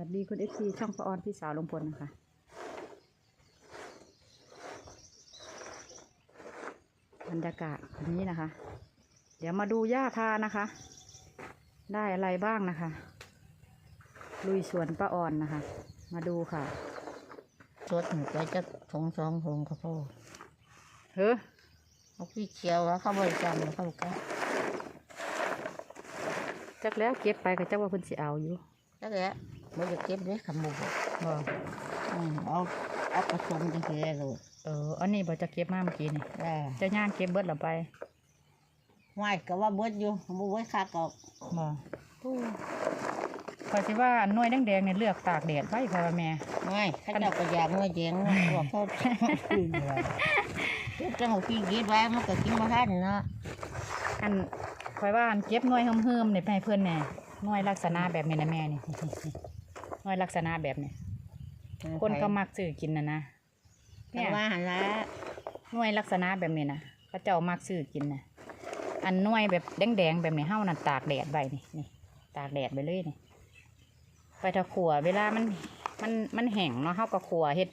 วัสดีคุณเอฟซีช่องพระออนพี่สาวลงพลนะคะ บรรยากาศแบบนี้นะคะ เดี๋ยวมาดูหญ้าคานะคะ ได้อะไรบ้างนะคะ ลุยสวนป้าออนนะคะ มาดูค่ะรถหนูไปจะทงสองทงเขาพ่อเฮ้อเอาพี่เชียวแล้วเขาบริจาคแล้วเขาก็จักแล้วเก็บไปก็จักว่าเพิ่นสิเอาอยู่แล้ว แกไม่จะเก็บด้วยขมุกบ่อืมเอาเอาผสมจังซี่เลยเอออันนี้บ่จะเก็บมาเมื่อกี้นี่แล้เจะย่างเก็บเบิดหรอไปไหวก็ว่าเบิดอยู่บ่เบิดคักออกบ่ขอยสิว่าหน่วยแดงๆเนี่ยเลือกตากแดดไว้เพราะว่าแม่ไหวเขาเจ้าก็อยากมาแยงบอกเขาคืนเลยเก็บจังหวะพี่กินไว้มันก็กินมาทันเนาะอันคอยว่าอันเก็บหน่วยเฮิมๆเนี่ยไปให้เพื่อนแน่หน่วยลักษณะแบบนี้นะแม่นี่ หน่วยลักษณะแบบนี้คนก็มักซื้อกินนะนะเนี่เนี่ยยว่าหันละหน่วยลักษณะแบบนี้นะเขาเจ้ามักซื้อกินนะอันหน่วยแบบแดงๆแบบนี้เฮานั่นตากแดดไว้นี่นี่ ตากแดดไปเลยนี่ไปถ้าขัวเวลามันมันมันแห้งเนาะเฮาก็ขัวเฮ็ด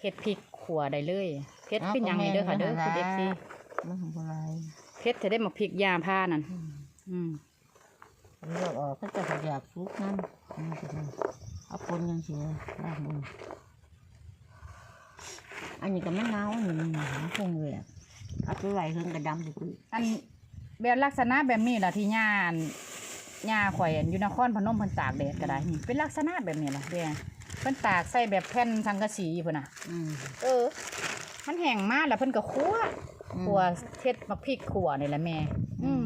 เฮ็ดพริกขัวได้เลยเฮ็ดเป็นหยังนี่เด้อค่ะเด้อคุณเอฟซีมันทำอะไรเฮ็ดจะได้มาพริกยาผ้านั่นอืม เลือกออกเขาเจ้าก็อยากซุกนั่นนี่ก็ได้เอาปนยังเสียล่างมืออันนี้ก็ไม่เน่าอยู่นี่มันคงเลยอะเอาไปไหวเฮิงกระดำไปคุยอันแบบลักษณะแบบนี้ล่ะที่ย่าอันย่าข่อยอันอยู่นครพนมเพิ่นตากแดดก็ได้นี่เป็นลักษณะแบบนี้ล่ะเด้เพิ่นตากใส่แบบแผ่นสังกะสีพุ่นน่ะอืมเออ มันแห้งมากแล้วเพิ่นก็คั่วคั่วเฮ็ดมักพริกคั่วนี่แหละแม่ อืม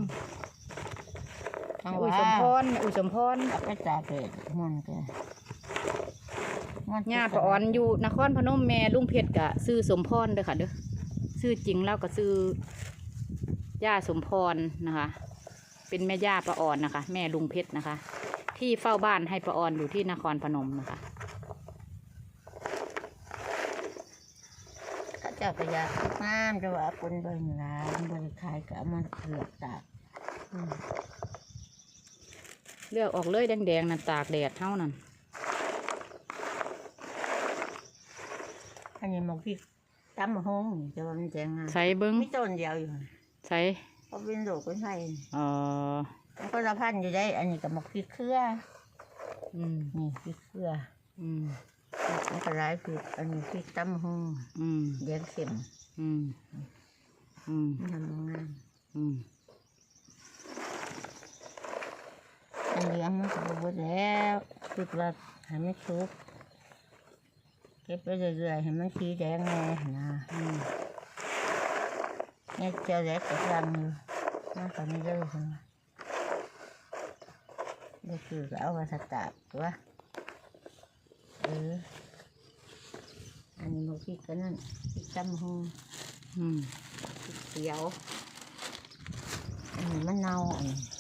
ทางอุ้ยว่าสมพรอุ้ยสมพรเอาไปจ่าเป็ดมันก็มันย่าปะออนอยู่นครพนมแม่ลุงเพชรก็ซื้อสมพรเด้อค่ะเด้อซื้อจริงแล้วก็ซื้อย่าสมพรนะคะ เป็นแม่ย่าปะออนนะคะ แม่ลุงเพชรนะคะ ที่เฝ้าบ้านให้ปะออนอยู่ที่นครพนมนะคะเขาเจ้าก็อยากซุกน้ำจะว่าเอาปนเบิ่งร้านบริขายก็เอามันเผือกตากอืม เลือกออกเลยแดงๆนั่นตากแดดเท่านั้นอันนี้หมกพริกตำมะฮงจะว่ามันแจงงานใส่เบิ้งมีต้นเดียวอยู่ใส่เพราะเป็นโรคเป็นไข้เออมันก็ละพันอยู่ได้ อันนี้ก็หมกพริกเครืออืมนี่พริกเครืออืมมันก็ร้ายพริกอันนี้พริกตำมะฮงอืมแดงเข็มอืมอืมมันทำงานอืม อั นเหลี้ยงมันก็บดแล้วคิดว่าให้มันสุกเก็บไปเรื่อยๆให้มันสีแดงแน่นะนี่เจ้าแรกก็ฟังอยู่มาตอนนี้เลยคุณเด็กคือเอามาสตาร์ตัวเอออันนี้มันพี่ก็นั่นพี่จำหงอืมเขียว อันนี้มันเน่าอันนี้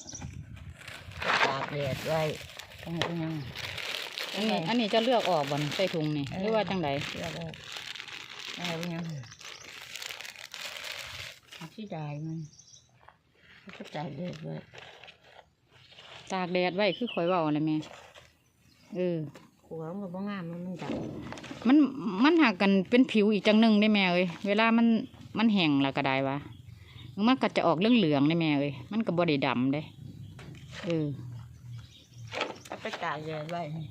ากแดดไว้ตรงนี้ยังอันนี้อันนี้จะเลือกออกบ่นใส่ถุงนี่เออหรือว่าจังไดเขียวเลยอะไรยังเอาที่ได้มันมันก็ตากแดดไว้ตากแดดไว้คือข่อยเว้าอะไรแม่เออหัวมันก็บ่งามมันมันดำมันมันหักกันเป็นผิวอีกจังหนึ่งได้แม่เอ้ยเวลามันมันแห้งแล้วก็ได้วะมันก็จะออกเรื่องเหลืองๆได้แม่เอ้ยมันก็บ่ได้ดำเด้เออเอา ไปตากแดดไว้นี่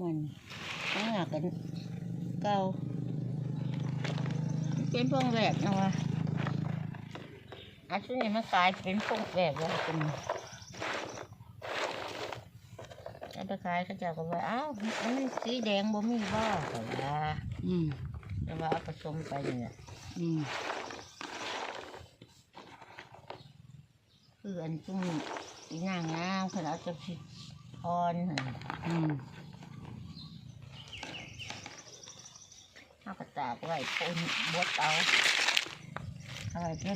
มันต้องหากันเก่าเป็นพวงแหวกนะวะอันนี้มันกลายเป็นพวงแหวกแล้วเป็นเอาไปขายเขาเจะก็ว่าอ้าวอันนี้สีแดงบ่มีบ่แต่ว่าอืมแต่ว่าเอาผสมไปเนี่ยอืมคืออันจุ่มอีนางงามเขาเอาจะผิด พรหั่นอืมเอากระตากไว้ปนบดเอาเอาไว้เพื่อ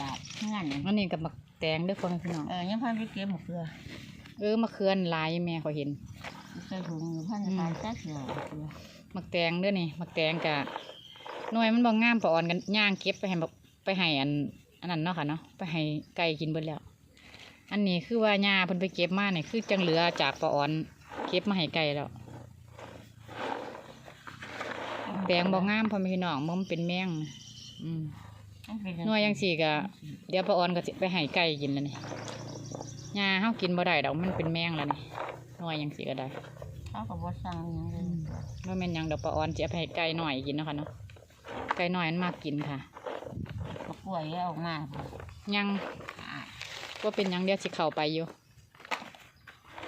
ตากเงื่อนอันนี้กับมักแตงเด้อคนพี่น้องเออยังพันไปเก็บหมกเกลือเออมะเขือนหลายแม่เขาเห็นใส่ถุงอยู่พันทานแท้เสือเกลือมักแตงเด้อนี่มักแตงกะหน่วยมันบ่งามปะอ่อนกันย่างเก็บไปให้บักไปให้อันอันนั้นเนาะค่ะเนาะไปให้ไก่กินเบิดแล้ว อันนี้คือว่าย่าเพิ่นไปเก็บมาเนี่ยคือจังเหลือจากปะอ่อน เก็บมาให้ไก่แล้วแปลงบ่งามพ่อแม่พี่น้องมันเป็นแมงนะอืมมันเป็หน่วยยังสี่ก็เดี๋ยวป้าออนก็สิไปให้ไก่กินแล้วนี่ยาเฮากินบ่ได้ดอกมันเป็นแมงแล้วนี่หน่วยยังสี่ก็ได้เขาก็บ่สั่งหยังเลยว่าแม่นหยังเดี๋ยวป้าออนจะเอาไปให้ไก่หน่อยกินเนาะค่ะเนาะไก่หน่อยมันมากกินค่ะมะกล้วยเอาออกมา ยัง ก็เป็นหยังเดี๋ยวสิเข้าไปอยู่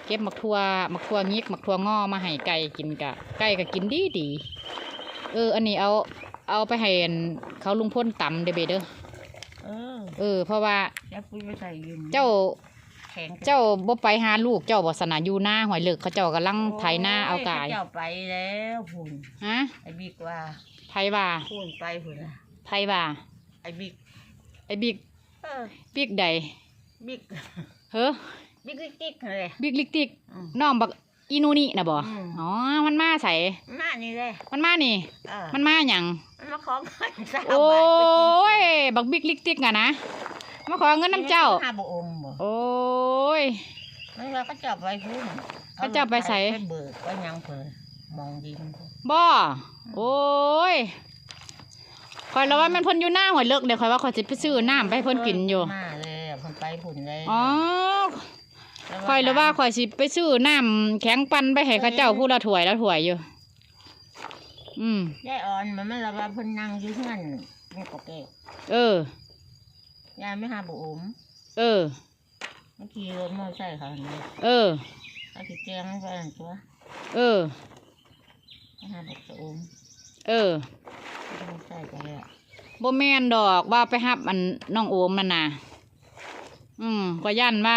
เก็บมักทั่วมักทั่วงิกมักทั่วงอมาให้ไก่กินกะไก่ก็กินดีดีเออ อันนี้เอา เอาไปให้อันเขาลุงพ่นตำเด้อเบเด้อเออ เออ เพราะว่าแล้วปุ้ยไปใส่ยืนเจ้าแข็งเจ้าบ่ไปหาลูกเจ้าบ่สนาอยู่หน้าหอยเลิกเขาเจ้ากำลังไถหน้าเอากายโเจ้าไปแล้วพุ่นฮะไอ้บิ๊กว่าไผว่าพุ่นไปพุ่นน่ะไผว่าไอ้บิ๊กไอ้บิ๊กเออบิ๊กใด บิ๊กเฮ้อบิ๊กกิ๊กๆเลย บิ๊กลิกติกอืมน้องบักอีนูนี่น่ะบ่อืม อ๋อมันมาใส่มานี่เลยมันมานี่ เออมันมาหยังมันมาขอเงินสามโอ้บาทไปกินยบักบิ๊กลิกติกอะนะมาขอเงินน้ำเจ้า ห้าบอมบ่โอ้ย มันว่าเขาจับไว้พุ่นเขาจับไปใส่ ไปเบิกไว้ยังเพิ่นมองดินบ่โอ้ยคอยแล้วว่ามันเพ่นอยู่หน้าหอยเลิกเดี๋ยวคอยว่าคอยสิไปซื้อน้ำไปให้เพ่นกินอยู่ มาเลยเพิ่น ไปพุ่นเลยอ๋อคอยแล้วว่าคอยสิไปซื้อน้ำแข็งปันไปให้เข้าเจ้าผู้ละถ้วยละถ้วยอยู่ อืมยายอ่อนมันมันละว่าเพิ่นนั่งอยู่เฮือนนี่ก็เกเออยายไม่หาบ่อมเออเมื่อกี้รถมอเตอร์ไซค์เขานี่เออเขาสิแจ้งมันไปนั่นตัวเออไม่หาบ่จะอมเออมอเตอร์ไซค์ไปแล้วบ่แม่นดอกว่าไปหับอันน้องโอมนั่นน่ะ อืมก็ย่านว่า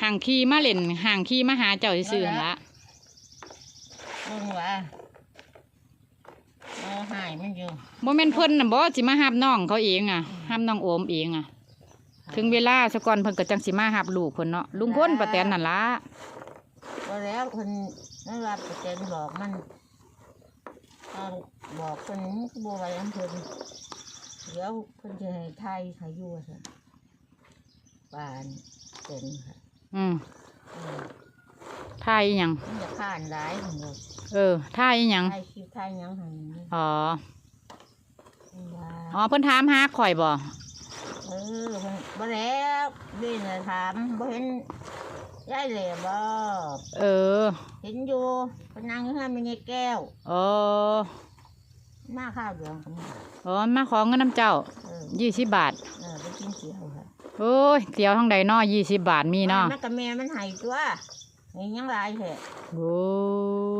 ห่างขี่มาเล่นห่างขี่มาหาเจ้าซื่อๆหั่นละเบิ่งว่าเอาหายมันอยู่บ่แม่นเพิ่นน่ะบ่สิมาหับน้องเขาเองอะหับน้องโอมเองอะ ถึงเวลาซะก่อนเพิ่นก็จังสิมาหับลูกเพิ่นเนาะลุงพ้นป้าแตนนั่นล่ะก็แล้วเพิ่นนั่นรับประเจนบอกมันถ้าบอกเพิ่นมันก็บ่ไหวอำเพิ่น เดี๋ยวเพิ่นจะให้ไทยให้อยู่ว่าซั่นบ้านเป็นค่ะอืมเออท่ายอีหยัง มันจะข้านหลายเพิ่นบอกเออท่ายอีหยัง ไทยคิวไทยหยังหั่นนี่อ๋อเพิ่นว่าอ๋อ เพิ่นถามหาข่อยบ่ เออเพิ่นบ่แล้วเดินน่ะถามบ่เห็นยายเหล่บ่เออ เห็นอยู่เพิ่นนั่งอยู่ข้างมีไงแก้วเออ มาข้าวเดียวกันนี่อ๋อมาขอเงินน้ำเจ้าเออ20บาท เออไปกินเสียวค่ะโอ้ยเตี๋ยวทางใดน้อ20บาทมีเนาะมันกับแม่มันใหายตัวนี่ยังไรเหรอโอ้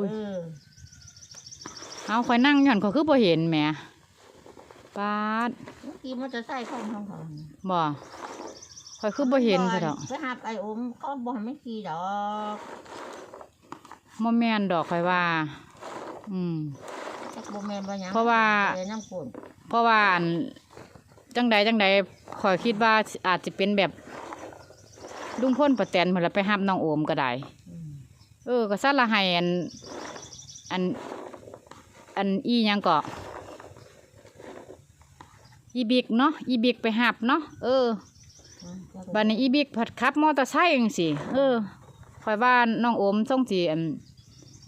ยเออเอาข่อยนั่งอยู่หั่นข่อยคือบ่เห็นแหมปาดเมื่อกี้มันจะใส่ข้องของเขาบ่ข่อยคือบ่เห็นซะดอกไปหาไอโอมเขาบอกไม่ขี่ดอกบ่แม่นดอกข่อยว่า อืมจัก บ่แม่นบ่หยังเพราะว่าเอน้ำฝนเพราะว่าอันจังใดจังใดข่อยคิดว่าอาจจะเป็นแบบลุงพ่นป้าแตนเพิ่นละไปรับน้องโอมก็ได้ อืมเออก็ซะละให้อัน อัน อันอีหยังก็อีบิกเนาะอีบิกไปหับเนาะเออบัดนี้อีบิกผัดขับ มอเตอร์ไซค์จังซี่เออข่อยว่าน้องโอมส่งสิอัน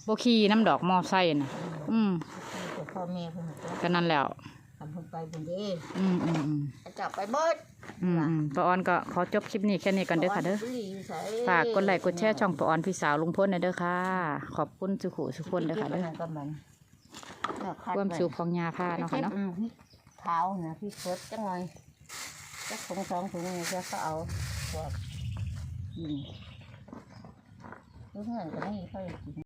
บ่ขี่น้ำดอกมอไซค์น่ะ อืมขี่กับ พ่อแม่เพิ่นก็ก็นั่นแล้ว ทำเพิ่นไปเพิ่นเด้อืมอืมอืมเขาจับไปเบิดอืมอืมป้าออนก็ขอจบคลิปนี้แค่นี้ก่อนเด้อค่ะเด้อ ฝากกดไลค์กดแชร์ช่องป้าออนพี่สาวลุงพลหน่อยเด้อค่ะ ขอบคุณสุขุสุขคนเด้อค่ะเด้อกับมันความสุขของยาผ้าเนาะค่ะเนาะอืมพี่เท้านะพี่เฟิร์สจังหน่อยจักถุงสองถุงนี่จะเขาเอาพวกกินเพื่อนก็ไม่ค่อยกิน